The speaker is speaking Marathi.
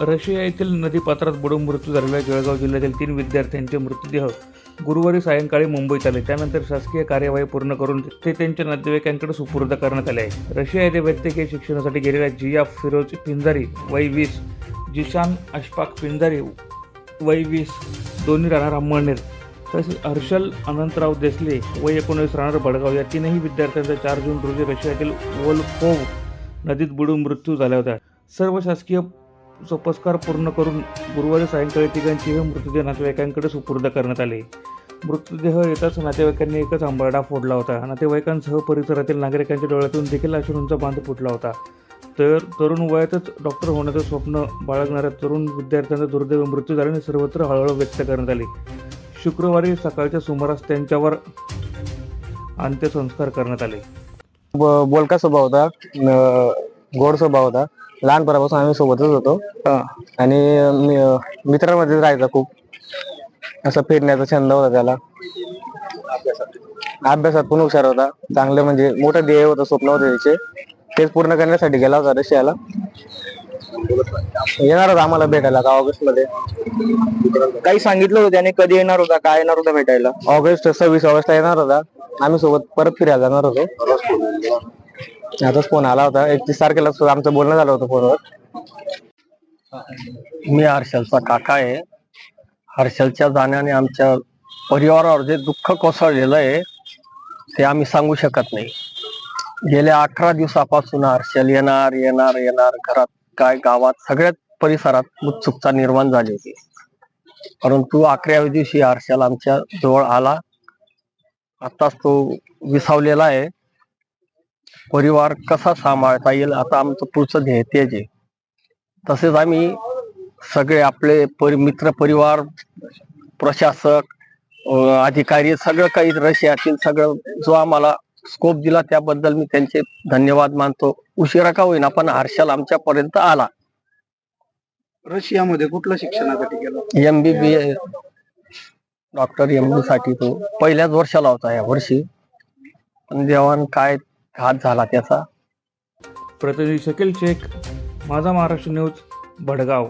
रशिया येथील नदीपात्रात बुडून मृत्यू झालेल्या जळगाव जिल्ह्यातील तीन विद्यार्थ्यांचे मृतदेह गुरुवारी सायंकाळी मुंबईत आले. त्यानंतर शासकीय कार्यवाही पूर्ण करून ते त्यांच्या नातेवाईकांकडे सुपूर्द करण्यात आले. आहे रशिया येथे वैद्यकीय शिक्षणासाठी गेलेल्या जिया फिरोज पिंजारी वय वीस जिशान अशफाक पिंजारी वय वीस दोन्ही राहणार अंमळनेर. तसेच हर्षल अनंतराव देसले वय एकोणीस राहणार बडगाव. या तीनही विद्यार्थ्यांचा चार जून रोजी रशियातील वोल्फोव नदीत बुडून मृत्यू झाला होता. सर्व शासकीय सोपस्कार पूर्ण करून गुरुवारी सायंकाळी तिघांचेही मृतदेह नातेवाईकांकडे सुपूर्द करण्यात आले. मृतदेह येताच नातेवाईकांनी एकच आंबाडा फोडला होता. नातेवाईकांसह परिसरातील नागरिकांच्या डोळ्यातून देखील अश्रूंचा बांध फुटला होता. तर तरुण वयातच डॉक्टर होण्याचं स्वप्न बाळगणाऱ्या तरुण विद्यार्थ्यांचा दुर्दैव मृत्यू झाल्याने सर्वत्र हळहळ व्यक्त करण्यात आली. शुक्रवारी सकाळच्या सुमारास त्यांच्यावर अंत्यसंस्कार करण्यात आले. ब- बोलका स्वभाव होता. गोड स्वभाव होता. लहानपणापासून आम्ही सोबतच होतो. आणि मी- मित्रांमध्येच राहायचा खूप. असं फिरण्याचा छंद होता त्याला. अभ्यासात पण हुशार होता. चांगलं म्हणजे मोठं ध्येय होतं स्वप्न होते त्याचे. तेच पूर्ण करण्यासाठी गेला होता रशियाला. येणार होता आम्हाला भेटायला का ऑगस्टमध्ये काही सांगितलं होतं त्याने कधी येणार होता काय येणार होता भेटायला? ऑगस्ट सव्वीस ऑगस्टला येणार होता. आम्ही सोबत परत फिरायला जाणार होतो. आताच फोन आला होता. एकतीस तारखेला सुद्धा आमचं बोलणं झालं होतं फोनवर मी हर्षलचा काका आहे. हर्षलच्या जाण्याने आमच्या परिवारावर जे दुःख कोसळलेलं आहे ते आम्ही सांगू शकत नाही. गेल्या अठरा दिवसापासून हर्षल येणार येणार येणार घरात काय गावात सगळ्याच परिसरात उत्सुकता निर्माण झाली होती. परंतु अकराव्या दिवशी हर्षल आमच्या जवळ आला. आताच तो विसावलेला आहे. परिवार कसा सांभाळता येईल आता आमचं पुढचं ध्येय तेच आहे. तसेच आम्ही सगळे आपले परि मित्र परिवार प्रशासक अधिकारी सगळं काही रशियातील सगळं जो आम्हाला स्कोप दिला त्याबद्दल मी त्यांचे धन्यवाद मानतो. उशिरा का होईना पण हर्षल आमच्यापर्यंत आला. रशियामध्ये कुठल्या शिक्षणासाठी गेला? M B B doctor M B साठी तो पहिल्याच वर्षाला होता या वर्षी. पण देवान काय घात झाला त्याचा. प्रतिनिधी शकील शेख माझा महाराष्ट्र न्यूज भडगाव.